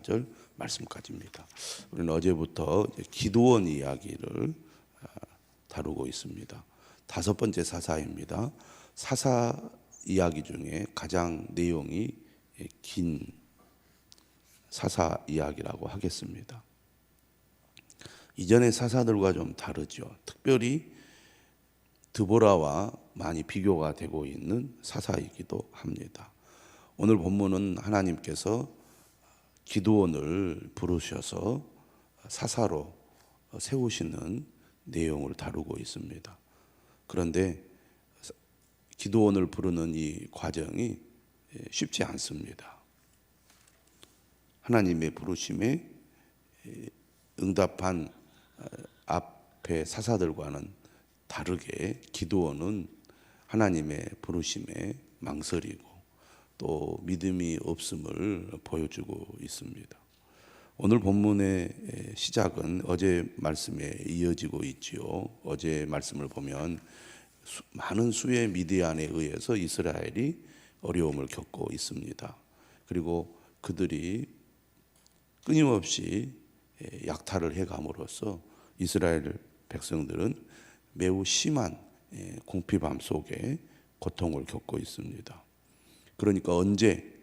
14절 말씀까지입니다. 우리는 어제부터 기도원 이야기를 아, 다루고 있습니다. 다섯 번째 사사입니다. 사사 이야기 중에 가장 내용이 긴 사사 이야기라고 하겠습니다. 이전의 사사들과 좀 다르죠. 특별히 드보라와 많이 비교가 되고 있는 사사이기도 합니다. 오늘 본문은 하나님께서 기도원을 부르셔서 사사로 세우시는 내용을 다루고 있습니다. 그런데 기도원을 부르는 이 과정이 쉽지 않습니다. 하나님의 부르심에 응답한 앞에 사사들과는 다르게 기도원은 하나님의 부르심에 망설이고 또 믿음이 없음을 보여주고 있습니다. 오늘 본문의 시작은 어제 말씀에 이어지고 있지요. 어제 말씀을 보면 수, 많은 수의 미디안에 의해서 이스라엘이 어려움을 겪고 있습니다. 그리고 그들이 끊임없이 약탈을 해감으로써 이스라엘 백성들은 매우 심한 공피밤 속에 고통을 겪고 있습니다. 그러니까 언제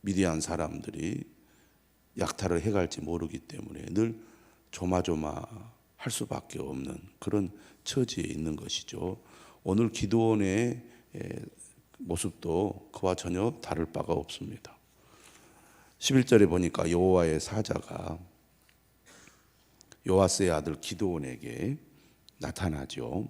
미디안 사람들이 약탈을 해갈지 모르기 때문에 늘 조마조마할 수밖에 없는 그런 처지에 있는 것이죠. 오늘 기도원의 모습도 그와 전혀 다를 바가 없습니다. 11절에 보니까 여호와의 사자가 요아스의 아들 기도원에게 나타나죠.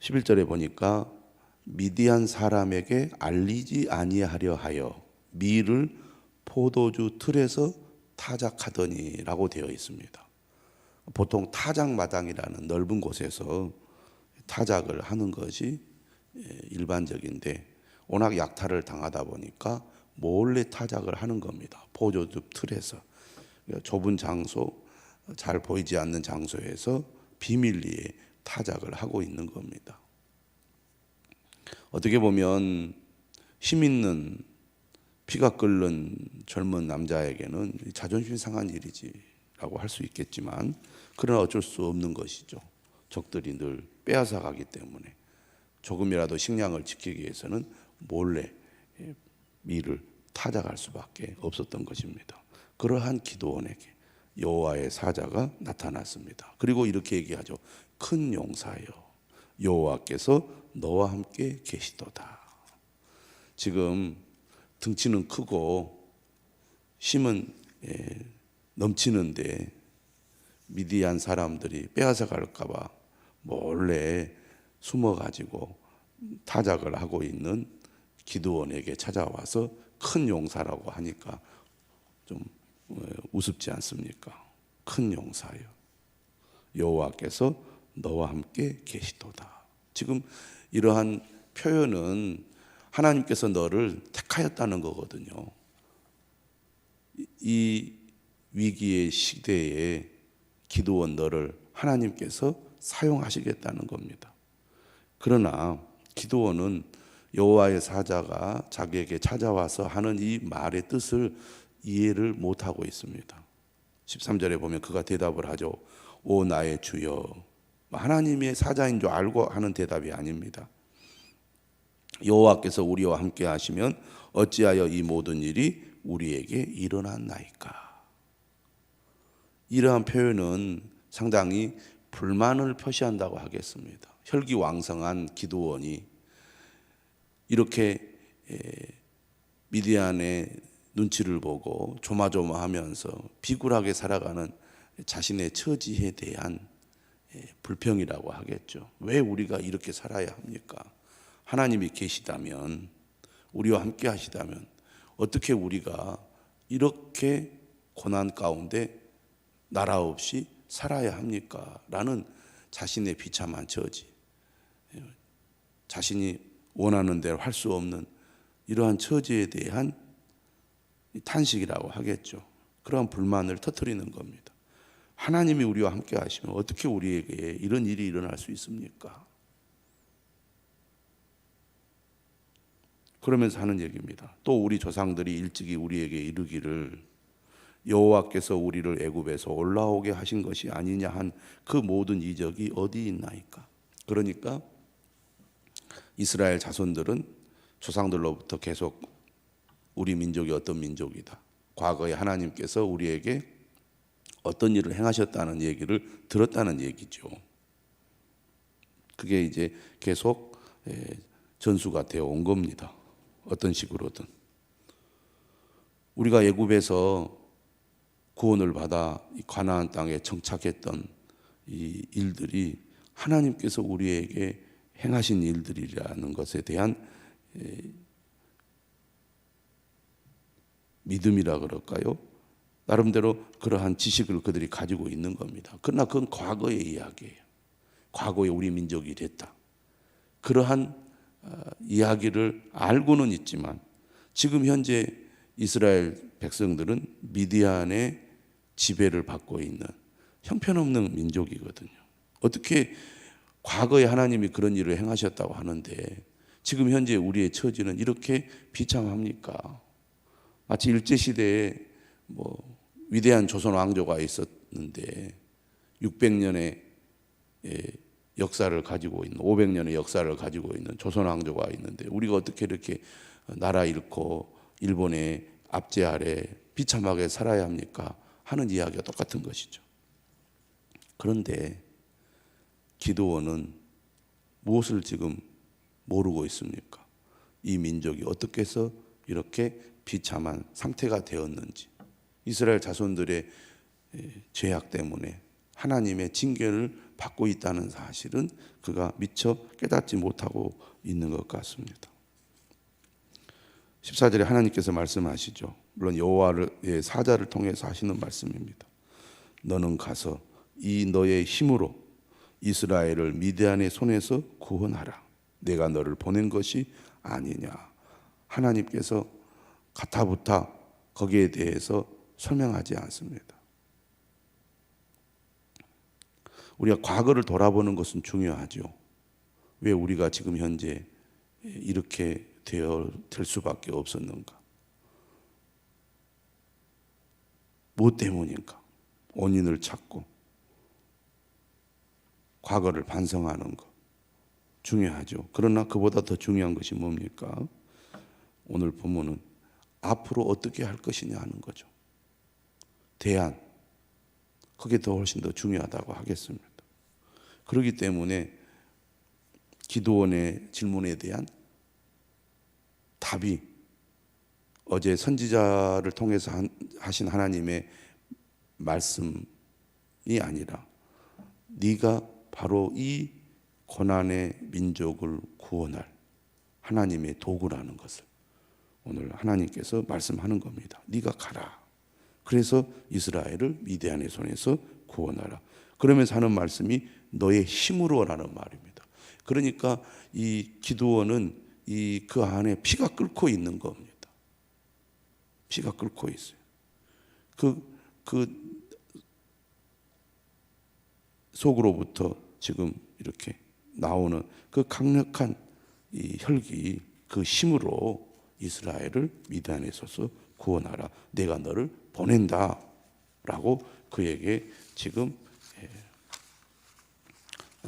11절에 보니까 미디안 사람에게 알리지 아니하려 하여 미를 포도주 틀에서 타작하더니라고 되어 있습니다. 보통 타작 마당이라는 넓은 곳에서 타작을 하는 것이 일반적인데 워낙 약탈을 당하다 보니까 몰래 타작을 하는 겁니다. 포도주 틀에서 좁은 장소, 잘 보이지 않는 장소에서 비밀리에 타작을 하고 있는 겁니다. 어떻게 보면 힘 있는 피가 끓는 젊은 남자에게는 자존심 상한 일이지라고 할 수 있겠지만 그러나 어쩔 수 없는 것이죠. 적들이 늘 빼앗아 가기 때문에 조금이라도 식량을 지키기 위해서는 몰래 미를 타작할 수밖에 없었던 것입니다. 그러한 기도원에게 여호와의 사자가 나타났습니다. 그리고 이렇게 얘기하죠. 큰 용사여 여호와께서 너와 함께 계시도다. 지금 등치는 크고 힘은 넘치는데 미디안 사람들이 빼앗아 갈까봐 몰래 숨어 가지고 타작을 하고 있는 기드원에게 찾아와서 큰 용사라고 하니까 좀 우습지 않습니까? 큰 용사요. 여호와께서 너와 함께 계시도다. 지금 이러한 표현은 하나님께서 너를 택하였다는 거거든요. 이 위기의 시대에 기도원 너를 하나님께서 사용하시겠다는 겁니다. 그러나 기도원은 여호와의 사자가 자기에게 찾아와서 하는 이 말의 뜻을 이해를 못하고 있습니다. 13절에 보면 그가 대답을 하죠. 오 나의 주여. 하나님의 사자인 줄 알고 하는 대답이 아닙니다. 여호와께서 우리와 함께 하시면 어찌하여 이 모든 일이 우리에게 일어났나이까. 이러한 표현은 상당히 불만을 표시한다고 하겠습니다. 혈기왕성한 기도원이 이렇게 미디안의 눈치를 보고 조마조마하면서 비굴하게 살아가는 자신의 처지에 대한 불평이라고 하겠죠. 왜 우리가 이렇게 살아야 합니까? 하나님이 계시다면 우리와 함께 하시다면 어떻게 우리가 이렇게 고난 가운데 나라 없이 살아야 합니까? 라는 자신의 비참한 처지. 자신이 원하는 대로 할 수 없는 이러한 처지에 대한 탄식이라고 하겠죠. 그러한 불만을 터뜨리는 겁니다. 하나님이 우리와 함께 하시면 어떻게 우리에게 이런 일이 일어날 수 있습니까? 그러면서 하는 얘기입니다. 또 우리 조상들이 일찍이 우리에게 이르기를 여호와께서 우리를 애굽에서 올라오게 하신 것이 아니냐 한 그 모든 이적이 어디 있나이까? 그러니까 이스라엘 자손들은 조상들로부터 계속 우리 민족이 어떤 민족이다. 과거에 하나님께서 우리에게 어떤 일을 행하셨다는 얘기를 들었다는 얘기죠. 그게 이제 계속 예, 전수가 되어 온 겁니다. 어떤 식으로든 우리가 애굽에서 구원을 받아 이 가나안 땅에 정착했던 이 일들이 하나님께서 우리에게 행하신 일들이라는 것에 대한 에, 믿음이라 그럴까요? 나름대로 그러한 지식을 그들이 가지고 있는 겁니다. 그러나 그건 과거의 이야기예요. 과거에 우리 민족이 됐다. 그러한 어, 이야기를 알고는 있지만 지금 현재 이스라엘 백성들은 미디안의 지배를 받고 있는 형편없는 민족이거든요. 어떻게 과거에 하나님이 그런 일을 행하셨다고 하는데 지금 현재 우리의 처지는 이렇게 비참합니까? 마치 일제 시대에 뭐 위대한 조선 왕조가 있었는데 600년의 예, 역사를 가지고 있는 500년의 역사를 가지고 있는 조선 왕조가 있는데 우리가 어떻게 이렇게 나라 잃고 일본의 압제 아래 비참하게 살아야 합니까? 하는 이야기가 똑같은 것이죠. 그런데 기도원은 무엇을 지금 모르고 있습니까? 이 민족이 어떻게 해서 이렇게 비참한 상태가 되었는지 이스라엘 자손들의 죄악 때문에 하나님의 징계를 받고 있다는 사실은 그가 미처 깨닫지 못하고 있는 것 같습니다. 14절에 하나님께서 말씀하시죠. 물론 여호와의 사자를 통해서 하시는 말씀입니다. 너는 가서 이 너의 힘으로 이스라엘을 미디안의 손에서 구원하라. 내가 너를 보낸 것이 아니냐. 하나님께서 가타부타 거기에 대해서 설명하지 않습니다. 우리가 과거를 돌아보는 것은 중요하죠. 왜 우리가 지금 현재 이렇게 되어 될 수밖에 없었는가? 무엇 때문인가? 원인을 찾고 과거를 반성하는 것 중요하죠. 그러나 그보다 더 중요한 것이 뭡니까? 오늘 본문은 앞으로 어떻게 할 것이냐 하는 거죠. 대안. 그게 더 훨씬 더 중요하다고 하겠습니다. 그렇기 때문에 기도원의 질문에 대한 답이 어제 선지자를 통해서 하신 하나님의 말씀이 아니라 네가 바로 이 고난의 민족을 구원할 하나님의 도구라는 것을 오늘 하나님께서 말씀하는 겁니다. 네가 가라. 그래서 이스라엘을 미디안의 손에서 구원하라. 그러면서 하는 말씀이 너의 힘으로라는 말입니다. 그러니까 이 기도원은 이 그 안에 피가 끓고 있는 겁니다. 피가 끓고 있어요. 그, 그 속으로부터 지금 이렇게 나오는 그 강력한 이 혈기, 그 힘으로 이스라엘을 미단에 서서 구원하라. 내가 너를 보낸다. 라고 그에게 지금 예,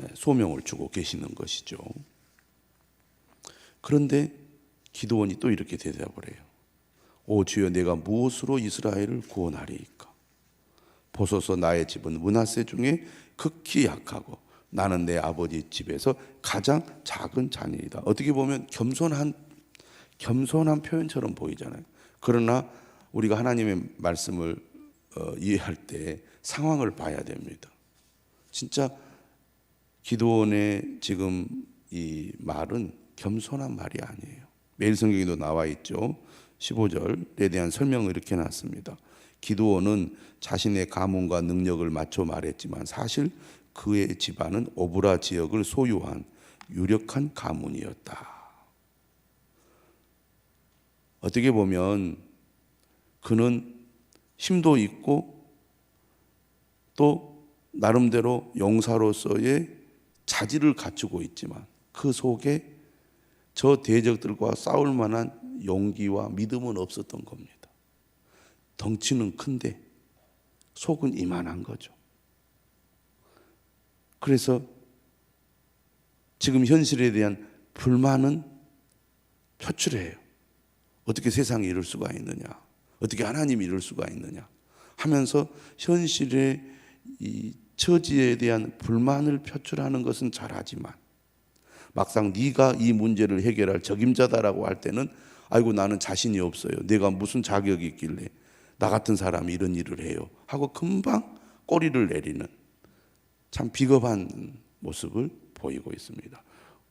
예, 소명을 주고 계시는 것이죠. 그런데 기도원이 또 이렇게 대답을 해요. 오 주여 내가 무엇으로 이스라엘을 구원하리이까? 보소서 나의 집은 문하세 중에 극히 약하고 나는 내 아버지 집에서 가장 작은 자녀이다. 어떻게 보면 겸손한 겸손한 표현처럼 보이잖아요. 그러나 우리가 하나님의 말씀을 어, 이해할 때 상황을 봐야 됩니다. 진짜 기도원의 지금 이 말은 겸손한 말이 아니에요. 매일 성경에도 나와 있죠. 15절에 대한 설명을 이렇게 놨습니다. 기도원은 자신의 가문과 능력을 맞춰 말했지만 사실 그의 집안은 오브라 지역을 소유한 유력한 가문이었다. 어떻게 보면 그는 힘도 있고 또 나름대로 용사로서의 자질을 갖추고 있지만 그 속에 저 대적들과 싸울 만한 용기와 믿음은 없었던 겁니다. 덩치는 큰데 속은 이만한 거죠. 그래서 지금 현실에 대한 불만은 표출해요. 어떻게 세상이 이럴 수가 있느냐? 어떻게 하나님이 이럴 수가 있느냐? 하면서 현실의 이 처지에 대한 불만을 표출하는 것은 잘하지만 막상 네가 이 문제를 해결할 적임자다라고 할 때는 아이고 나는 자신이 없어요. 내가 무슨 자격이 있길래 나 같은 사람이 이런 일을 해요. 하고 금방 꼬리를 내리는 참 비겁한 모습을 보이고 있습니다.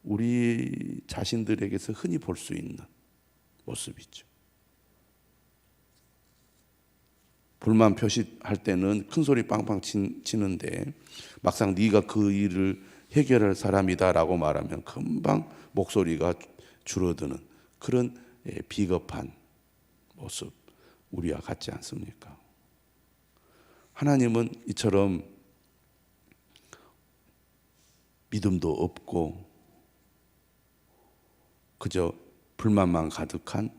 우리 자신들에게서 흔히 볼 수 있는 모습이죠. 불만 표시할 때는 큰 소리 빵빵 치는데 막상 네가 그 일을 해결할 사람이다라고 말하면 금방 목소리가 줄어드는 그런 예, 비겁한 모습 우리와 같지 않습니까? 하나님은 이처럼 믿음도 없고 그저 불만만 가득한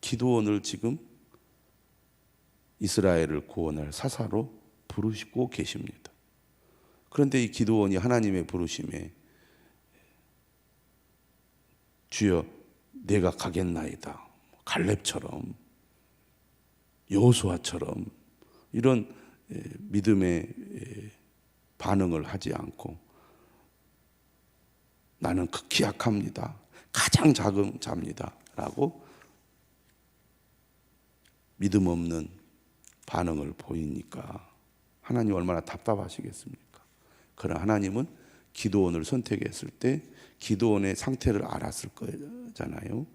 기도원을 지금 이스라엘을 구원할 사사로 부르시고 계십니다. 그런데 이 기도원이 하나님의 부르심에 주여 내가 가겠나이다. 갈렙처럼 여호수아처럼 이런 믿음의 반응을 하지 않고 나는 극히 약합니다. 가장 작은 자입니다라고 믿음 없는 반응을 보이니까 하나님 얼마나 답답하시겠습니까? 그러나 하나님은 기도원을 선택했을 때 기도원의 상태를 알았을 거잖아요.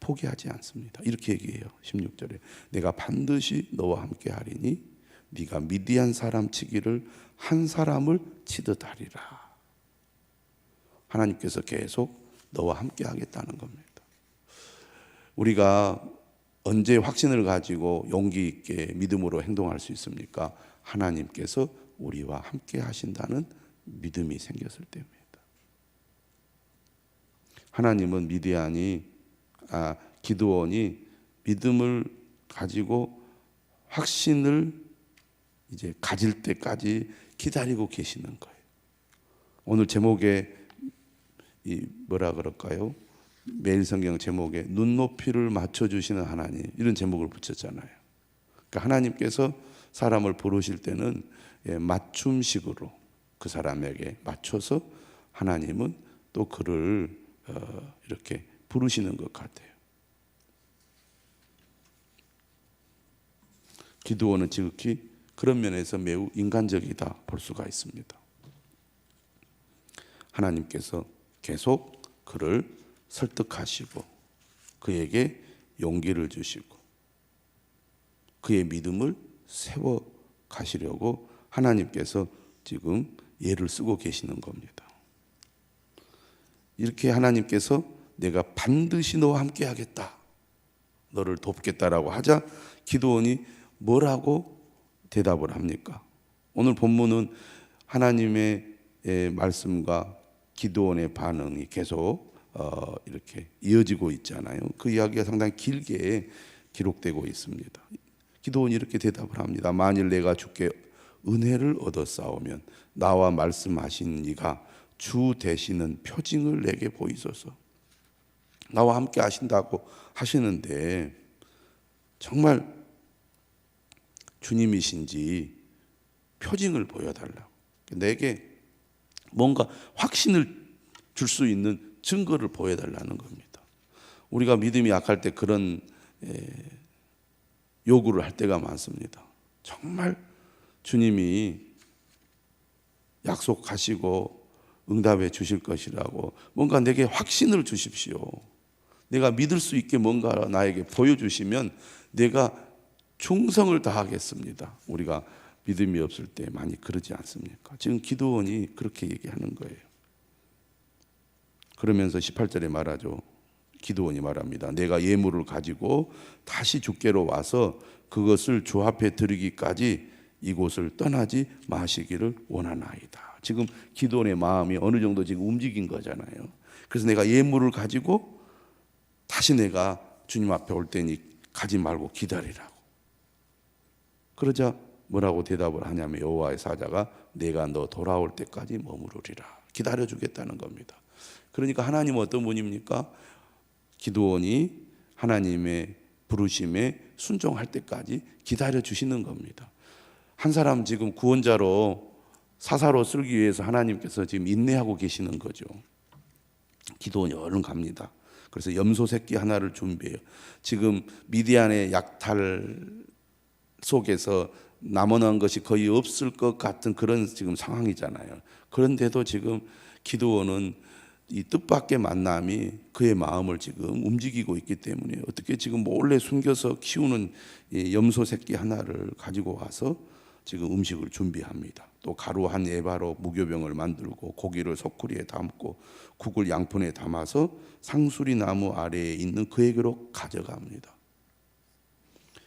포기하지 않습니다. 이렇게 얘기해요. 16절에 내가 반드시 너와 함께 하리니 네가 미디안 사람 치기를 한 사람을 치듯 하리라. 하나님께서 계속 너와 함께 하겠다는 겁니다. 우리가 언제 확신을 가지고 용기 있게 믿음으로 행동할 수 있습니까? 하나님께서 우리와 함께 하신다는 믿음이 생겼을 때입니다. 하나님은 미디안이 아 기드온이 믿음을 가지고 확신을 이제 가질 때까지 기다리고 계시는 거예요. 오늘 제목에 이 뭐라 그럴까요? 매일 성경 제목에 눈높이를 맞춰 주시는 하나님 이런 제목을 붙였잖아요. 그러니까 하나님께서 사람을 부르실 때는 예, 맞춤식으로 그 사람에게 맞춰서 하나님은 또 그를 어, 이렇게 부르시는 것 같아요. 기도원은 지극히 그런 면에서 매우 인간적이다 볼 수가 있습니다. 하나님께서 계속 그를 설득하시고 그에게 용기를 주시고 그의 믿음을 세워 가시려고 하나님께서 지금 예를 쓰고 계시는 겁니다. 이렇게 하나님께서 내가 반드시 너와 함께 하겠다. 너를 돕겠다라고 하자 기도원이 뭐라고 대답을 합니까? 오늘 본문은 하나님의 말씀과 기도원의 반응이 계속 어, 이렇게 이어지고 있잖아요. 그 이야기가 상당히 길게 기록되고 있습니다. 기도원이 이렇게 대답을 합니다. 만일 내가 주께 은혜를 얻어 싸우면 나와 말씀하신 이가 주 되시는 표징을 내게 보이소서. 나와 함께 하신다고 하시는데 정말 주님이신지 표징을 보여달라고. 내게 뭔가 확신을 줄 수 있는 증거를 보여달라는 겁니다. 우리가 믿음이 약할 때 그런 요구를 할 때가 많습니다. 정말 주님이 약속하시고 응답해 주실 것이라고 뭔가 내게 확신을 주십시오. 내가 믿을 수 있게 뭔가 나에게 보여주시면 내가 충성을 다하겠습니다. 우리가 믿음이 없을 때 많이 그러지 않습니까? 지금 기도원이 그렇게 얘기하는 거예요. 그러면서 18절에 말하죠. 기도원이 말합니다. 내가 예물을 가지고 다시 주께로 와서 그것을 주 앞에 드리기까지 이곳을 떠나지 마시기를 원하나이다. 지금 기도원의 마음이 어느 정도 지금 움직인 거잖아요. 그래서 내가 예물을 가지고 다시 내가 주님 앞에 올 때니 가지 말고 기다리라고. 그러자 뭐라고 대답을 하냐면 여호와의 사자가 내가 너 돌아올 때까지 머무르리라 기다려 주겠다는 겁니다. 그러니까 하나님은 어떤 분입니까? 기도원이 하나님의 부르심에 순종할 때까지 기다려 주시는 겁니다. 한 사람 지금 구원자로 사사로 쓸기 위해서 하나님께서 지금 인내하고 계시는 거죠. 기도원이 얼른 갑니다. 그래서 염소 새끼 하나를 준비해요. 지금 미디안의 약탈 속에서 남아난 것이 거의 없을 것 같은 그런 지금 상황이잖아요. 그런데도 지금 기도원은 이 뜻밖의 만남이 그의 마음을 지금 움직이고 있기 때문에 어떻게 지금 몰래 숨겨서 키우는 이 염소 새끼 하나를 가지고 와서 지금 음식을 준비합니다. 또 가루 한 에바로 무교병을 만들고 고기를 소쿠리에 담고 국을 양푼에 담아서 상수리 나무 아래에 있는 그에게로 가져갑니다.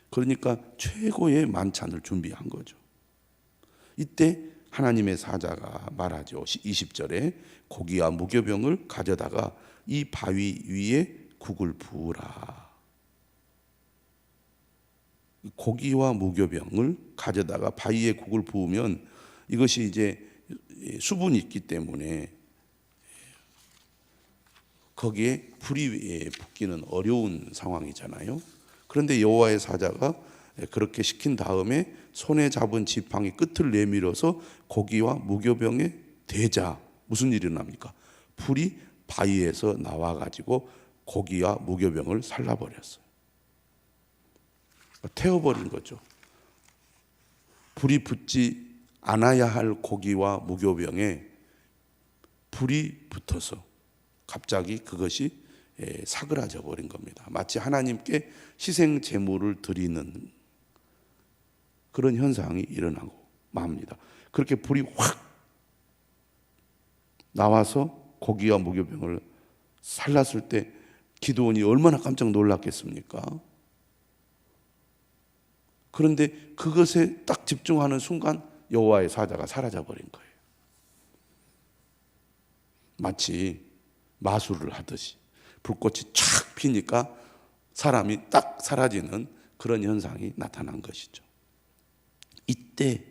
그러니까 최고의 만찬을 준비한 거죠. 이때 하나님의 사자가 말하죠. 20절에 고기와 무교병을 가져다가 이 바위 위에 국을 부으라. 고기와 무교병을 가져다가 바위에 국을 부으면 이것이 이제 수분이 있기 때문에 거기에 불이 붙기는 어려운 상황이잖아요. 그런데 여호와의 사자가 그렇게 시킨 다음에 손에 잡은 지팡이 끝을 내밀어서 고기와 무교병에 대자 무슨 일이 납니까? 불이 바위에서 나와 가지고 고기와 무교병을 살라버렸어요. 태워버린 거죠. 불이 붙지 않아야 할 고기와 무교병에 불이 붙어서 갑자기 그것이 예, 사그라져 버린 겁니다. 마치 하나님께 희생 제물을 드리는 그런 현상이 일어나고 맙니다. 그렇게 불이 확 나와서 고기와 무교병을 살랐을 때 기도원이 얼마나 깜짝 놀랐겠습니까? 그런데 그것에 딱 집중하는 순간 여호와의 사자가 사라져 버린 거예요. 마치 마술을 하듯이 불꽃이 촥 피니까 사람이 딱 사라지는 그런 현상이 나타난 것이죠. 이때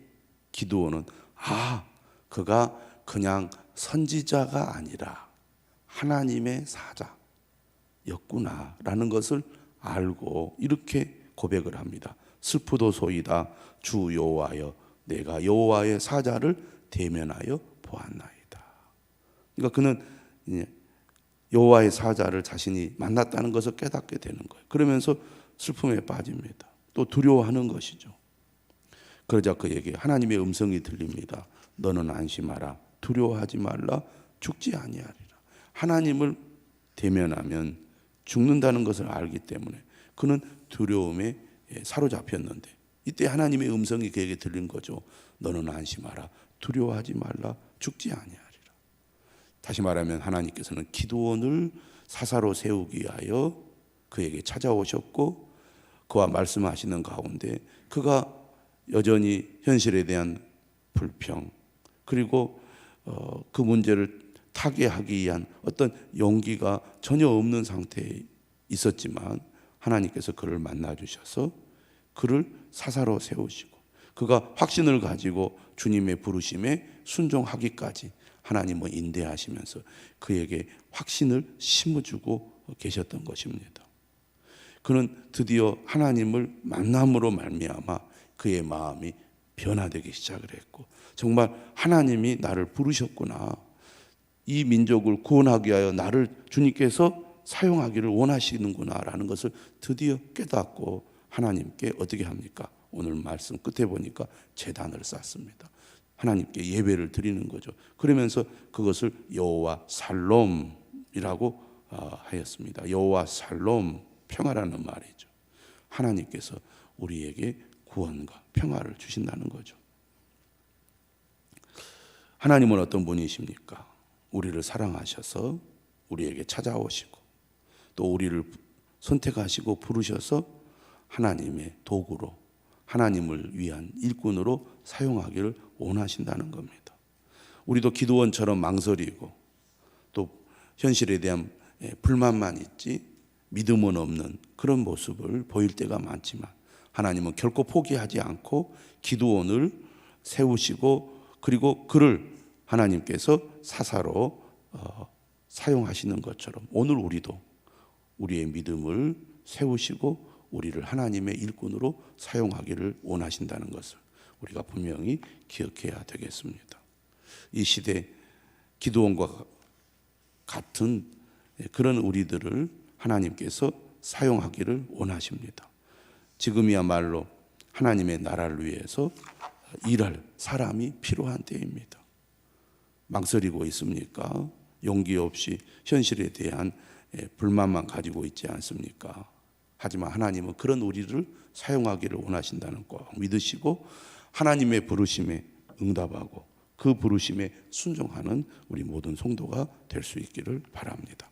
기도원은 아, 그가 그냥 선지자가 아니라 하나님의 사자였구나라는 것을 알고 이렇게 고백을 합니다. 슬프도소이다 주 여호와여 내가 여호와의 사자를 대면하여 보았나이다. 그러니까 그는 여호와의 사자를 자신이 만났다는 것을 깨닫게 되는 거예요. 그러면서 슬픔에 빠집니다. 또 두려워하는 것이죠. 그러자 그에게 하나님의 음성이 들립니다. 너는 안심하라. 두려워하지 말라. 죽지 아니하리라. 하나님을 대면하면 죽는다는 것을 알기 때문에 그는 두려움에 사로잡혔는데 이때 하나님의 음성이 그에게 들린 거죠. 너는 안심하라. 두려워하지 말라. 죽지 아니하리라. 다시 말하면 하나님께서는 기도원을 사사로 세우기 위하여 그에게 찾아오셨고 그와 말씀하시는 가운데 그가 여전히 현실에 대한 불평 그리고 어, 그 문제를 타개하기 위한 어떤 용기가 전혀 없는 상태에 있었지만 하나님께서 그를 만나 주셔서 그를 사사로 세우시고 그가 확신을 가지고 주님의 부르심에 순종하기까지 하나님은 인대하시면서 그에게 확신을 심어주고 계셨던 것입니다. 그는 드디어 하나님을 만남으로 말미암아 그의 마음이 변화되기 시작을 했고 정말 하나님이 나를 부르셨구나. 이 민족을 구원하기 위하여 나를 주님께서 사용하기를 원하시는구나라는 것을 드디어 깨닫고 하나님께 어떻게 합니까? 오늘 말씀 끝에 보니까 재단을 쌓습니다. 하나님께 예배를 드리는 거죠. 그러면서 그것을 여호와 살롬이라고 어, 하였습니다. 여호와 살롬 평화라는 말이죠. 하나님께서 우리에게 구원과 평화를 주신다는 거죠. 하나님은 어떤 분이십니까? 우리를 사랑하셔서 우리에게 찾아오시고 또 우리를 선택하시고 부르셔서 하나님의 도구로 하나님을 위한 일꾼으로 사용하기를 원하신다는 겁니다. 우리도 기도원처럼 망설이고 또 현실에 대한 예, 불만만 있지 믿음은 없는 그런 모습을 보일 때가 많지만 하나님은 결코 포기하지 않고 기도원을 세우시고 그리고 그를 하나님께서 사사로 어, 사용하시는 것처럼 오늘 우리도 우리의 믿음을 세우시고 우리를 하나님의 일꾼으로 사용하기를 원하신다는 것을 우리가 분명히 기억해야 되겠습니다. 이 시대 기도원과 같은 그런 우리들을 하나님께서 사용하기를 원하십니다. 지금이야말로 하나님의 나라를 위해서 일할 사람이 필요한 때입니다. 망설이고 있습니까? 용기 없이 현실에 대한 예, 불만만 가지고 있지 않습니까? 하지만 하나님은 그런 우리를 사용하기를 원하신다는 거 믿으시고 하나님의 부르심에 응답하고 그 부르심에 순종하는 우리 모든 성도가 될 수 있기를 바랍니다.